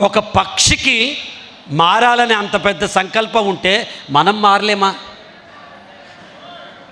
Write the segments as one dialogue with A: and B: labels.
A: ఒక పక్షికి మారాలని అంత పెద్ద సంకల్పం ఉంటే మనం మారలేమా?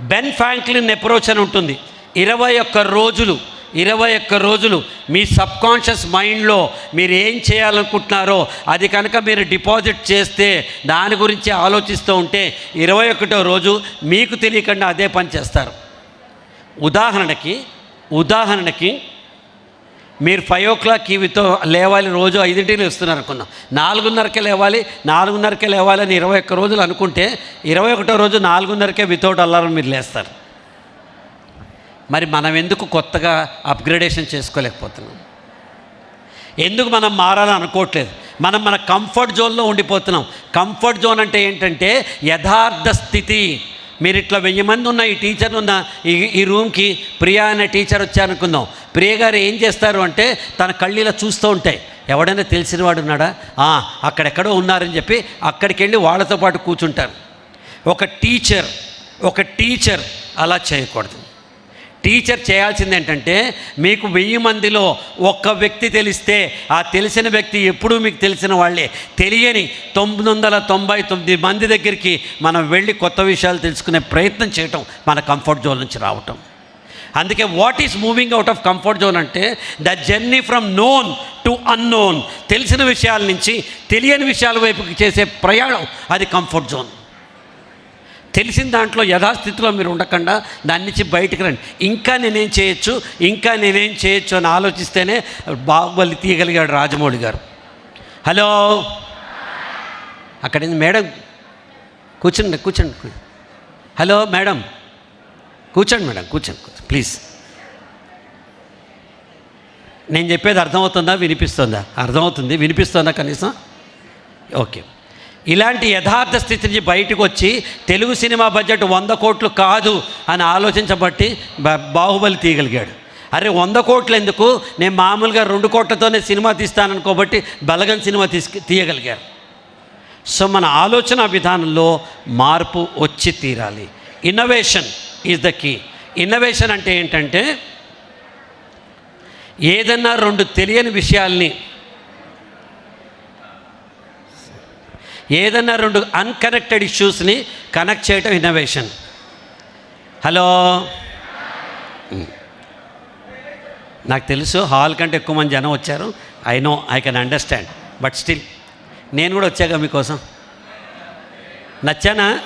A: బెన్ ఫ్రాంక్లిన్ అప్రోచ్ అని ఉంటుంది. ఇరవై ఒక్క రోజులు ఇరవై ఒక్క రోజులు మీ సబ్కాన్షియస్ మైండ్లో మీరు ఏం చేయాలనుకుంటున్నారో అది కనుక మీరు డిపాజిట్ చేస్తే దాని గురించి ఆలోచిస్తూ ఉంటే ఇరవై ఒకటో రోజు మీకు తెలియకుండా అదే పని చేస్తారు. ఉదాహరణకి ఉదాహరణకి మీరు ఫైవ్ ఓ క్లాక్ ఇవితో లేవాలి రోజు ఐదింటికి వస్తున్నారు అనుకున్నాం నాలుగున్నరకే లేవాలి నాలుగున్నరకే లేవాలి అని ఇరవై ఒక్క రోజులు అనుకుంటే ఇరవై ఒకటో రోజు నాలుగున్నరకే వితౌట్ అల్లారం మీరు లేస్తారు. మరి మనం ఎందుకు కొత్తగా అప్గ్రేడేషన్ చేసుకోలేకపోతున్నాం? ఎందుకు మనం మారాలని అనుకోవట్లేదు? మనం మన కంఫర్ట్ జోన్లో ఉండిపోతున్నాం. కంఫర్ట్ జోన్ అంటే ఏంటంటే యథార్థ స్థితి. మీరు ఇట్లా వెయ్యి మంది ఉన్న ఈ టీచర్ ఉన్న ఈ ఈ రూమ్కి ప్రియా అనే టీచర్ వచ్చారనుకుందాం. ప్రియ గారు ఏం చేస్తారు అంటే తన కళ్ళీలా చూస్తూ ఉంటాయి. ఎవడైనా తెలిసిన వాడు ఉన్నాడా? "ఆ, అక్కడెక్కడో ఉన్నారని చెప్పి అక్కడికి వెళ్ళి వాళ్ళతో పాటు కూర్చుంటారు. ఒక టీచర్ ఒక టీచర్ అలా చేయకూడదు. టీచర్ చేయాల్సింది ఏంటంటే మీకు వెయ్యి మందిలో ఒక్క వ్యక్తి తెలిస్తే ఆ తెలిసిన వ్యక్తి ఎప్పుడూ మీకు తెలిసిన వాళ్ళే. తెలియని తొమ్మిది వందల తొంభై తొమ్మిది మంది దగ్గరికి మనం వెళ్ళి కొత్త విషయాలు తెలుసుకునే ప్రయత్నం చేయటం మన కంఫర్ట్ జోన్ నుంచి రావటం. అందుకే what is moving out of comfort zone అంటే the journey from known to unknown తెలిసిన విషయాల నుంచి తెలియని విషయాల వైపుకి చేసే ప్రయాణం అది కంఫర్ట్ జోన్ తెలిసిన దాంట్లో యథాస్థితిలో మీరు ఉండకుండా దాని నుంచి బయటకు రండి. ఇంకా నేనేం చేయొచ్చు ఇంకా నేనేం చేయొచ్చు అని ఆలోచిస్తేనే బాహుబలి తీయగలిగాడు రాజమౌళి గారు. హలో? అక్కడ మేడం? కూర్చోండి కూర్చోండి. Hello madam? కూర్చోండి మేడం కూర్చోండి ప్లీజ్ నేను చెప్పేది అర్థమవుతుందా వినిపిస్తుందా? అర్థమవుతుంది వినిపిస్తుందా కనీసం? ఓకే. ఇలాంటి యథార్థ స్థితి నుంచి బయటకు వచ్చి తెలుగు సినిమా బడ్జెట్ వంద కోట్లు కాదు అని ఆలోచించబట్టి బాహుబలి తీయగలిగాడు. అరే వంద కోట్లు ఎందుకు? నేను మామూలుగా రెండు కోట్లతోనే సినిమా తీస్తాననుకోబట్టి బలగన్ సినిమా తీసుకు తీయగలిగారు. సో మన ఆలోచన విధానంలో మార్పు వచ్చి తీరాలి. Innovation is the key innovation అంటే ఏంటంటే ఏదన్నా రెండు తెలియని విషయాల్ని ఏదన్నా రెండు అన్కనెక్టెడ్ ఇష్యూస్ని కనెక్ట్ చేయటం ఇన్నోవేషన్ హలో hmm. నాకు తెలుసు హాల్ కంటే ఎక్కువ మంది జనం వచ్చారు. I know I can understand but still నేను కూడా వచ్చాగా మీకోసం. నచ్చానా?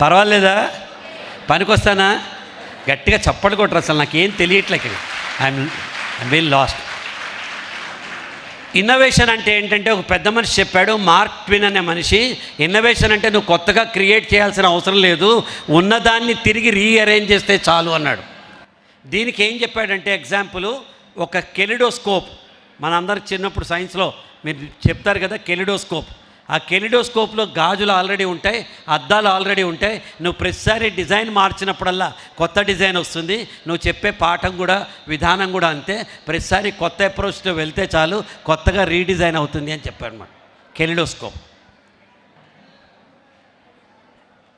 A: పర్వాలేదా? పనికొస్తానా? గట్టిగా చప్పట్లు కొట్టరు అసలు నాకేం తెలియట్లేదు I'm I'm well lost innovation అంటే ఏంటంటే ఒక పెద్ద మనిషి చెప్పాడు మార్క్ ట్విన్ అనే మనిషి ఇన్నోవేషన్ అంటే నువ్వు కొత్తగా క్రియేట్ చేయాల్సిన అవసరం లేదు ఉన్నదాన్ని తిరిగి రీఅరేంజ్ చేస్తే చాలు అన్నాడు. దీనికి ఏం చెప్పాడంటే ఎగ్జాంపుల్ ఒక కెలిడోస్కోప్. మనందరూ చిన్నప్పుడు సైన్స్లో మీరు చెప్తారు కదా కెలిడోస్కోప్. ఆ కెలిడోస్కోప్లో గాజులు ఆల్రెడీ ఉంటాయి అద్దాలు ఆల్రెడీ ఉంటాయి. నువ్వు ప్రతిసారి డిజైన్ మార్చినప్పుడల్లా కొత్త డిజైన్ వస్తుంది. నువ్వు చెప్పే పాఠం కూడా విధానం కూడా అంతే. ప్రతిసారి కొత్త అప్రోచ్తో వెళ్తే చాలు కొత్తగా రీడిజైన్ అవుతుంది అని చెప్పాడు అనమాట కెలిడోస్కోప్.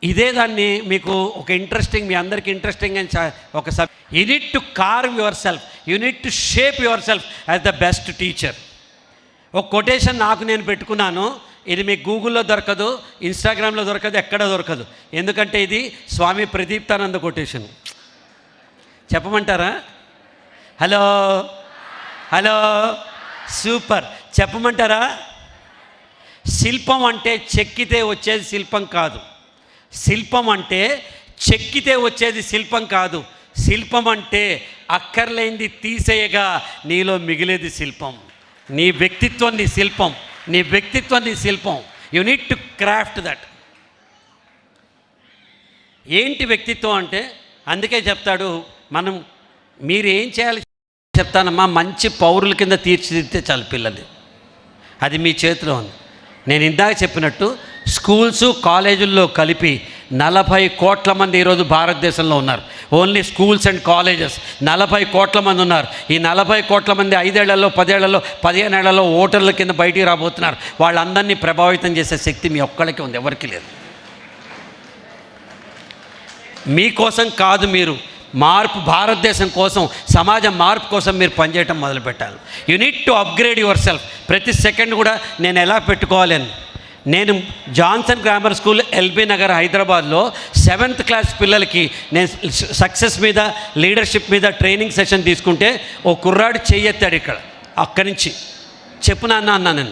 A: ఇదే దాన్ని మీకు ఒక ఇంట్రెస్టింగ్ మీ అందరికి ఇంట్రెస్టింగ్ అని ఒక sub unit to carve yourself unit to shape yourself as the best teacher ఒక కొటేషన్ నాకు నేను పెట్టుకున్నాను. ఇది మీకు గూగుల్లో దొరకదు ఇన్స్టాగ్రామ్లో దొరకదు ఎక్కడ దొరకదు. ఎందుకంటే ఇది స్వామి ప్రదీప్తానంద కొటేషన్. చెప్పమంటారా? హలో? హలో? సూపర్. చెప్పమంటారా? శిల్పం అంటే చెక్కితే వచ్చేది శిల్పం కాదు. శిల్పం అంటే చెక్కితే వచ్చేది శిల్పం కాదు. శిల్పం అంటే అక్కర్లేంది తీసేయగా నీలో మిగిలేది శిల్పం. నీ వ్యక్తిత్వం నీ శిల్పం. నీ వ్యక్తిత్వం నీ శిల్పం. You need to craft that ఏంటి వ్యక్తిత్వం అంటే అందుకే చెప్తాడు మనం మీరు ఏం చేయాలి చెప్తానమ్మా మంచి పౌరుల కింద తీర్చిదిద్దితే చాలు పిల్లలు. అది మీ చేతిలో ఉంది. నేను ఇందాక చెప్పినట్టు స్కూల్స్ కాలేజీల్లో కలిపి నలభై కోట్ల మంది ఈరోజు భారతదేశంలో ఉన్నారు. ఓన్లీ స్కూల్స్ అండ్ కాలేజెస్ నలభై కోట్ల మంది ఉన్నారు. ఈ నలభై కోట్ల మంది ఐదేళ్ళలో పదేళ్ళలో పదిహేను ఏళ్ళలో ఓటర్ల కింద బయటికి రాబోతున్నారు. వాళ్ళందరినీ ప్రభావితం చేసే శక్తి మీ ఒక్కడికి ఉంది. ఎవరికి లేదు. మీకోసం కాదు మీరు. మార్పు భారతదేశం కోసం సమాజం మార్పు కోసం మీరు పనిచేయటం మొదలు పెట్టాలి you need to upgrade yourself ప్రతి సెకండ్ కూడా నేను ఎలా పెట్టుకోవాలి అని. నేను Johnson grammar school LB Nagar హైదరాబాద్లో సెవెంత్ క్లాస్ పిల్లలకి నేను సక్సెస్ మీద లీడర్షిప్ మీద ట్రైనింగ్ సెషన్ తీసుకుంటే ఓ కుర్రాడు చేయెత్తాడు ఇక్కడ అక్కడి నుంచి. చెప్పు నాన్న అన్నా నేను.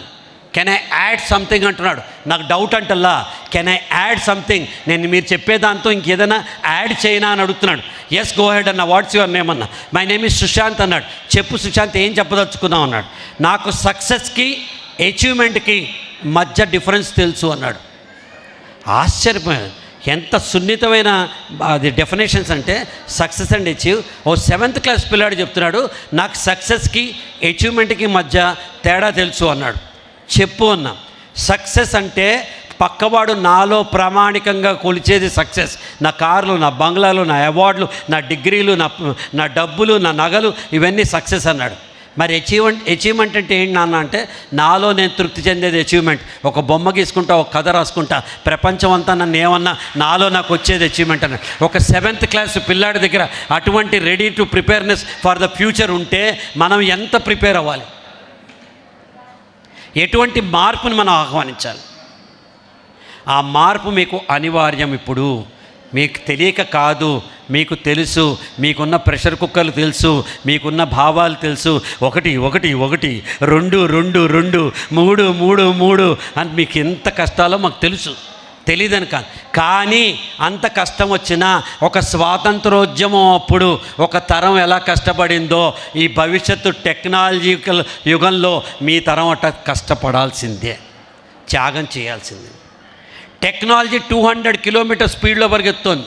A: కెన్ ఐ యాడ్ సంథింగ్ అంటున్నాడు. నాకు డౌట్ అంటల్లా. కెన్ ఐ యాడ్ సంథింగ్ నేను మీరు చెప్పేదాంతో ఇంకేదైనా యాడ్ చేయనా అని అడుగుతున్నాడు. ఎస్ గో హెడ్ అన్న. వాట్స్ యువర్ నేమ్ అన్న. మై నేమ్ ఇస్ సుశాంత్ అన్నాడు. చెప్పు సుశాంత్ ఏం చెప్పదలుచుకుందాం అన్నాడు. నాకు సక్సెస్కి అచీవ్మెంట్కి మధ్య డిఫరెన్స్ తెలుసు అన్నాడు. ఆశ్చర్యపోయాడు. ఎంత సున్నితమైన అది డెఫినేషన్స్ అంటే సక్సెస్ అండ్ అచీవ్ ఓ సెవెంత్ క్లాస్ పిల్లాడు చెప్తున్నాడు నాకు సక్సెస్కి అచీవ్మెంట్కి మధ్య తేడా తెలుసు అన్నాడు. చెప్పు అన్నా. సక్సెస్ అంటే పక్కవాడు నాలో ప్రామాణికంగా కొలిచేది సక్సెస్ నా కార్లు నా బంగ్లాలు నా అవార్డులు నా డిగ్రీలు నా నా డబ్బులు నా నగలు ఇవన్నీ సక్సెస్ అన్నాడు. మరి అచీవ్మెంట్ అచీవ్మెంట్ అంటే ఏంటి నాన్న అంటే నాలో నేను తృప్తి చెందేది అచీవ్మెంట్ ఒక బొమ్మ గీసుకుంటా ఒక కథ రాసుకుంటా ప్రపంచం అంతా నన్ను ఏమన్నా నాలో నాకు వచ్చేది అచీవ్మెంట్ అన్న. ఒక సెవెంత్ క్లాస్ పిల్లాడి దగ్గర అటువంటి ready to preparedness for the future ఉంటే మనం ఎంత ప్రిపేర్ అవ్వాలి? ఎటువంటి మార్పుని మనం ఆహ్వానించాలి? ఆ మార్పు మీకు అనివార్యం ఇప్పుడు. మీకు తెలియక కాదు మీకు తెలుసు మీకున్న ప్రెషర్ కుక్కర్లు తెలుసు మీకున్న భావాలు తెలుసు. ఒకటి ఒకటి ఒకటి రెండు రెండు రెండు మూడు మూడు మూడు అని మీకు ఎంత కష్టాలో మాకు తెలుసు. తెలియదని కాదు. కానీ అంత కష్టం వచ్చినా ఒక స్వాతంత్రోద్యమం అప్పుడు ఒక తరం ఎలా కష్టపడిందో ఈ భవిష్యత్తు టెక్నాలజికల్ యుగంలో మీ తరం అట్ట కష్టపడాల్సిందే. త్యాగం చేయాల్సిందే. టెక్నాలజీ టూ హండ్రెడ్ కిలోమీటర్ స్పీడ్లో పరిగెత్తుంది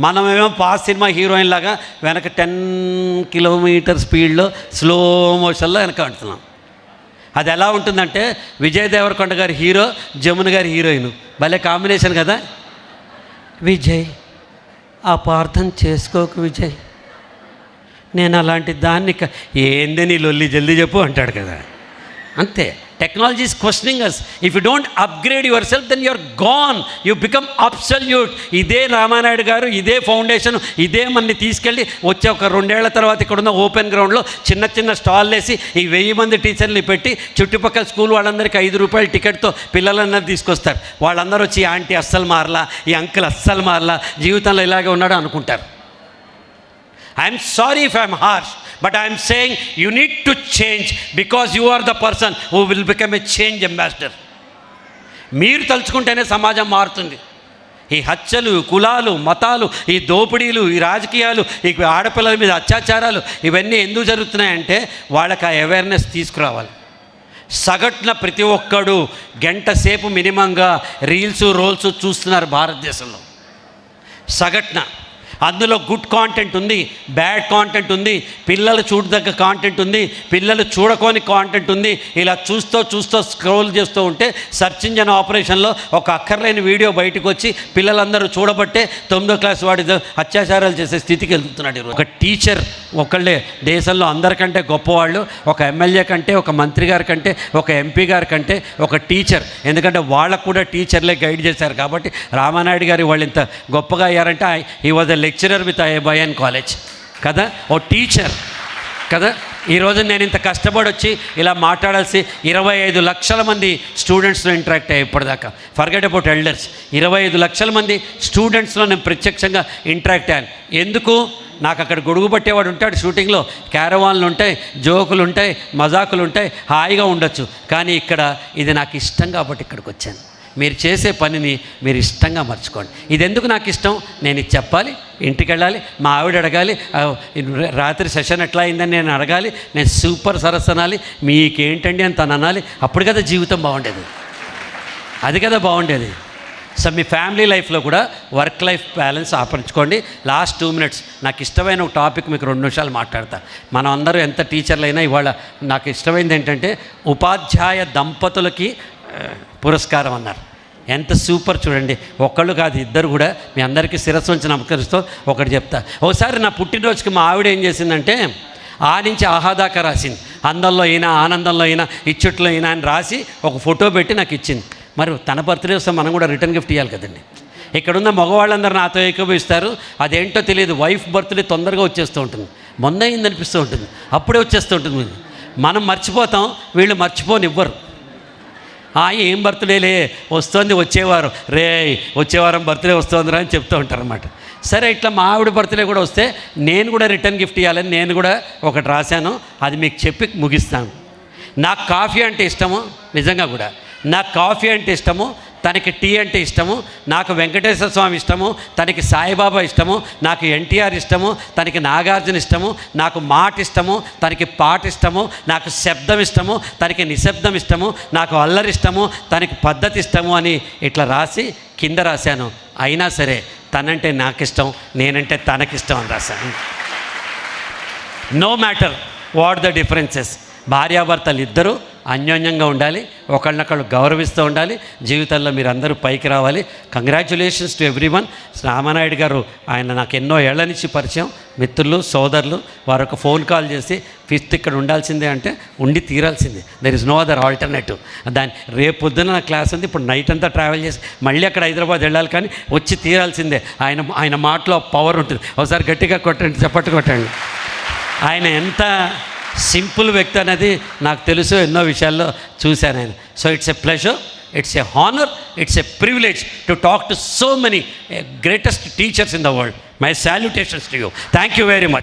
A: మనమేమో పాస్ సినిమా హీరోయిన్ లాగా వెనక టెన్ కిలోమీటర్ స్పీడ్లో స్లో మోషన్లో వెనక అంటున్నాం. అది ఎలా ఉంటుందంటే విజయ్ దేవరకొండ గారి హీరో జమున గారి హీరోయిన్. భలే కాంబినేషన్ కదా? విజయ్ అపార్థం చేసుకోకు విజయ్. నేను అలాంటి దాన్ని క- ఏంది నీ లొల్లి? జల్దీ చెప్పు అంటాడు కదా. అంతే. Technology is questioning us if you don't upgrade yourself then you're gone you become absolute ఇదే రామానాయుడు గారు ఇదే ఫౌండేషన్ ఇదే మనని తీసుకెళ్ళి వచ్చే ఒక రెండేళ్ళ తర్వాత ఇక్కడ ఉన్న ఓపెన్ గ్రౌండ్లో చిన్న చిన్న స్టాల్ వేసి ఈ వెయ్యి మంది టీచర్ని పెట్టి చుట్టుపక్కల స్కూల్ వాళ్ళందరికీ ఐదు రూపాయల టికెట్తో పిల్లలందరూ తీసుకొస్తారు. వాళ్ళందరూ వచ్చి ఈ ఆంటీ అస్సలు మారలా ఈ అంకుల్ అస్సలు మారలా జీవితంలో ఇలాగే ఉన్నాడు అనుకుంటారు. I'm sorry if I'm harsh but I'm saying you need to change because you are the person who will become a change ambassador మీరు తలుచుకుంటేనే సమాజం మారుతుంది. ఈ హత్యలు కులాలు మతాలు ఈ దోపిడీలు ఈ రాజకీయాలు ఈ ఆడపిల్లల మీద అత్యాచారాలు ఇవన్నీ ఎందుకు జరుగుతున్నాయంటే వాళ్ళకి ఆ అవేర్నెస్ తీసుకురావాలి. సగటున ప్రతి ఒక్కడు గంట సేపు మినిమంగా రీల్స్ రోల్స్ చూస్తున్నారు భారతదేశంలో. సగటున అందులో గుడ్ కాంటెంట్ ఉంది బ్యాడ్ కాంటెంట్ ఉంది పిల్లలు చూడదగ్గ కాంటెంట్ ఉంది పిల్లలు చూడకోని కాంటెంట్ ఉంది. ఇలా చూస్తూ చూస్తూ స్క్రోల్ చేస్తూ ఉంటే సర్చ్ ఇంజన్ ఆపరేషన్లో ఒక అక్కర్లేని వీడియో బయటకు వచ్చి పిల్లలందరూ చూడబట్టే తొమ్మిదో క్లాస్ వాడి అత్యాచారాలు చేసే స్థితికి వెళ్తున్నాడు ఒక టీచర్ ఒకళ్ళే దేశంలో అందరికంటే గొప్పవాళ్ళు ఒక ఎమ్మెల్యే కంటే ఒక మంత్రి గారి కంటే ఒక ఎంపీ గారి కంటే ఒక టీచర్. ఎందుకంటే వాళ్ళకు కూడా టీచర్లే గైడ్ చేశారు కాబట్టి రామానాయుడు గారి వాళ్ళు ఇంత గొప్పగా అయ్యారంటే ఈ was a lecturer with I college కదా? ఓ టీచర్. కదా? ఈరోజు నేను ఇంత కష్టపడి వచ్చి ఇలా మాట్లాడాల్సి ఇరవై ఐదు లక్షల మంది స్టూడెంట్స్లో ఇంటరాక్ట్ అయ్యాయి ఇప్పటిదాకా. ఫర్గెట్ అబౌట్ ఎల్డర్స్ ఇరవై ఐదు లక్షల మంది స్టూడెంట్స్లో నేను ప్రత్యక్షంగా ఇంటరాక్ట్ అయ్యాను. ఎందుకు? నాకు అక్కడ గొడుగు పట్టేవాడు ఉంటాడు షూటింగ్లో. క్యారవాన్లు ఉంటాయి జోకులు ఉంటాయి మజాకులు ఉంటాయి హాయిగా ఉండొచ్చు. కానీ ఇక్కడ ఇది నాకు ఇష్టం కాబట్టి ఇక్కడికి వచ్చాను. మీరు చేసే పనిని మీరు ఇష్టంగా మర్చుకోండి. ఇది ఎందుకు నాకు ఇష్టం? నేను ఇది చెప్పాలి ఇంటికి వెళ్ళాలి మా ఆవిడ అడగాలి రాత్రి సెషన్ ఎట్లా అయిందని నేను అడగాలి నేను సూపర్ సరస్సు అనాలి మీకేంటండి అని తను అనాలి అప్పుడు కదా జీవితం బాగుండేది. అది కదా బాగుండేది. సో మీ ఫ్యామిలీ లైఫ్లో కూడా వర్క్ లైఫ్ బ్యాలెన్స్ ఆపరించుకోండి. లాస్ట్ టూ మినిట్స్ నాకు ఇష్టమైన ఒక టాపిక్ మీకు రెండు నిమిషాలు మాట్లాడతా. మనం అందరూ ఎంత టీచర్లు అయినా ఇవాళ నాకు ఇష్టమైంది ఏంటంటే ఉపాధ్యాయ దంపతులకి పురస్కారం అన్నారు. ఎంత సూపర్ చూడండి. ఒక్కళ్ళు కాదు ఇద్దరు కూడా మీ అందరికీ శిరస్సు ఉంచి నమస్కరిస్తూ ఒకటి చెప్తా. ఒకసారి నా పుట్టినరోజుకి మా ఆవిడ ఏం చేసిందంటే ఆ నుంచి ఆహాదాక రాసింది. అందంలో అయినా ఆనందంలో అయినా ఇచ్చట్లో అయినా అని రాసి ఒక ఫోటో పెట్టి నాకు ఇచ్చింది. మరి తన బర్త్డే వస్తే మనం కూడా రిటర్న్ గిఫ్ట్ ఇవ్వాలి కదండి. ఇక్కడున్న మగవాళ్ళందరూ నాతో ఏకీభవిస్తారు. అదేంటో తెలియదు. వైఫ్ బర్త్డే తొందరగా వచ్చేస్తూ ఉంటుంది. మొన్న అయింది అనిపిస్తూ ఉంటుంది. అప్పుడే వచ్చేస్తూ ఉంటుంది. మనం మర్చిపోతాం. వీళ్ళు మర్చిపోనివ్వరు. ఆ ఏం బర్త్డేలే? వస్తుంది వచ్చేవారు. రే వచ్చేవారం బర్త్డే వస్తుందిరా అని చెప్తూ ఉంటారనమాట సరే ఇట్లా మా ఆవిడ బర్త్డే కూడా వస్తే నేను కూడా రిటర్న్ గిఫ్ట్ ఇవ్వాలని నేను కూడా ఒకటి రాశాను. అది మీకు చెప్పి ముగిస్తాను. నాకు కాఫీ అంటే ఇష్టము నిజంగా కూడా. నాకు కాఫీ అంటే ఇష్టము తనకి టీ అంటే ఇష్టము నాకు వెంకటేశ్వర స్వామి ఇష్టము తనకి సాయిబాబా ఇష్టము నాకు ఎన్టీఆర్ ఇష్టము తనకి నాగార్జున ఇష్టము నాకు మాట ఇష్టము తనకి పాట ఇష్టము నాకు శబ్దం ఇష్టము తనకి నిశ్శబ్దం ఇష్టము నాకు అల్లరి ఇష్టము తనకి పద్ధతి ఇష్టము అని ఇట్లా రాసి కింద రాశాను. అయినా సరే తనంటే నాకు ఇష్టం నేనంటే తనకిష్టం అని రాశాను. No matter what the differences భార్యాభర్తలు ఇద్దరూ అన్యోన్యంగా ఉండాలి ఒకళ్ళనొకళ్ళు గౌరవిస్తూ ఉండాలి జీవితంలో మీరు అందరూ పైకి రావాలి. Congratulations to everyone Ramanaidu garu ఆయన నాకు ఎన్నో ఏళ్ళ నుంచి పరిచయం మిత్రులు సోదరులు వారు ఒక ఫోన్ కాల్ చేసి ఫిఫ్త్ ఇక్కడ ఉండాల్సిందే అంటే ఉండి తీరాల్సిందే. There is no other alternative దాని రేపు పొద్దున నా క్లాస్ ఉంది ఇప్పుడు నైట్ అంతా ట్రావెల్ చేసి మళ్ళీ అక్కడ హైదరాబాద్ వెళ్ళాలి కానీ వచ్చి తీరాల్సిందే. ఆయన ఆయన మాటలో పవర్ ఉంటుంది. ఒకసారి గట్టిగా కొట్టండి చప్పట్టు కొట్టండి. ఆయన ఎంత సింపుల్ వ్యక్తి అనేది నాకు తెలుసు ఎన్నో విషయాల్లో చూశాను నేను. So it's a pleasure it's a honour it's a privilege to talk to so many greatest teachers in the world my salutations to you thank you very much